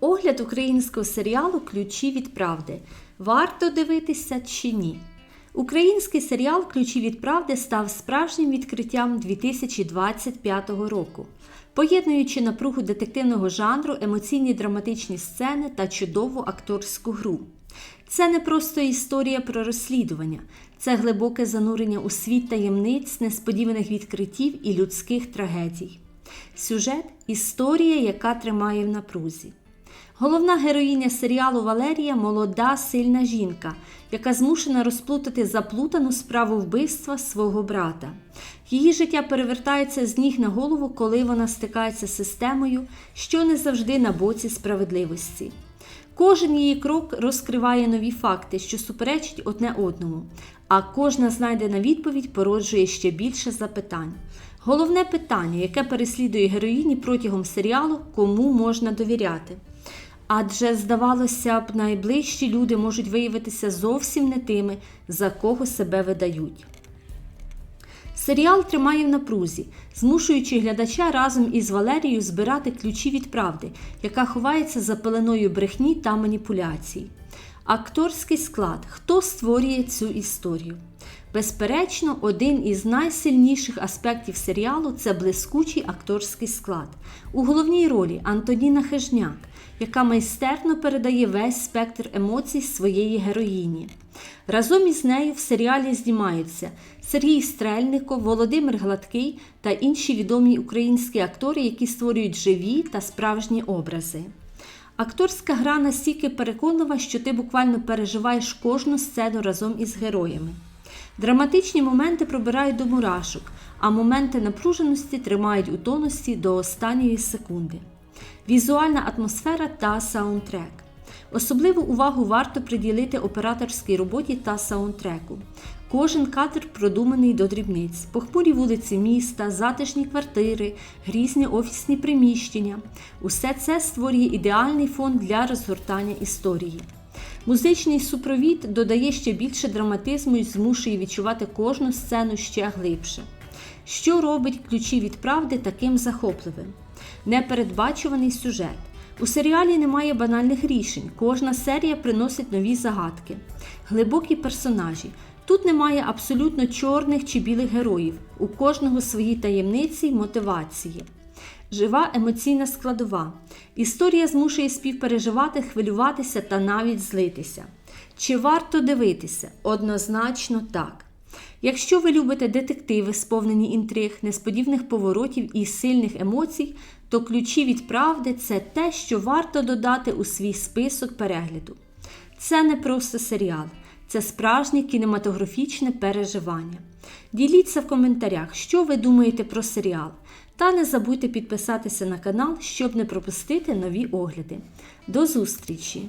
Огляд українського серіалу Ключі від правди. Варто дивитися чи ні? Український серіал Ключі від правди став справжнім відкриттям 2025 року, поєднуючи напругу детективного жанру, емоційні драматичні сцени та чудову акторську гру. Це не просто історія про розслідування, це глибоке занурення у світ таємниць, несподіваних відкриттів і людських трагедій. Сюжет історія, яка тримає в напрузі. Головна героїня серіалу Валерія молода, сильна жінка, яка змушена розплутати заплутану справу вбивства свого брата. Її життя перевертається з ніг на голову, коли вона стикається з системою, що не завжди на боці справедливості. Кожен її крок розкриває нові факти, що суперечать одне одному, а кожна знайдена відповідь породжує ще більше запитань. Головне питання, яке переслідує героїні протягом серіалу, кому можна довіряти. Адже, здавалося б, найближчі люди можуть виявитися зовсім не тими, за кого себе видають. Серіал тримає в напрузі, змушуючи глядача разом із Валерією збирати ключі від правди, яка ховається за пеленою брехні та маніпуляцій. Акторський склад. Хто створює цю історію? Безперечно, один із найсильніших аспектів серіалу це блискучий акторський склад. У головній ролі Антоніна Хижняк, яка майстерно передає весь спектр емоцій своєї героїні. Разом із нею в серіалі знімаються Сергій Стрельников, Володимир Гладкий та інші відомі українські актори, які створюють живі та справжні образи. Акторська гра настільки переконлива, що ти буквально переживаєш кожну сцену разом із героями. Драматичні моменти пробирають до мурашок, а моменти напруженості тримають у тонусі до останньої секунди. Візуальна атмосфера та саундтрек. Особливу увагу варто приділити операторській роботі та саундтреку. Кожен кадр продуманий до дрібниць, похмурі вулиці міста, затишні квартири, грізні офісні приміщення. Усе це створює ідеальний фон для розгортання історії. Музичний супровід додає ще більше драматизму і змушує відчувати кожну сцену ще глибше. Що робить ключі від правди таким захопливим? Непередбачуваний сюжет. У серіалі немає банальних рішень, кожна серія приносить нові загадки, глибокі персонажі. Тут немає абсолютно чорних чи білих героїв, у кожного свої таємниці й мотивації. Жива емоційна складова. Історія змушує співпереживати, хвилюватися та навіть злитися. Чи варто дивитися? Однозначно так. Якщо ви любите детективи, сповнені інтриг, несподіваних поворотів і сильних емоцій, то ключі від правди це те, що варто додати у свій список перегляду. Це не просто серіал, це справжнє кінематографічне переживання. Діліться в коментарях, що ви думаєте про серіал. Та не забудьте підписатися на канал, щоб не пропустити нові огляди. До зустрічі!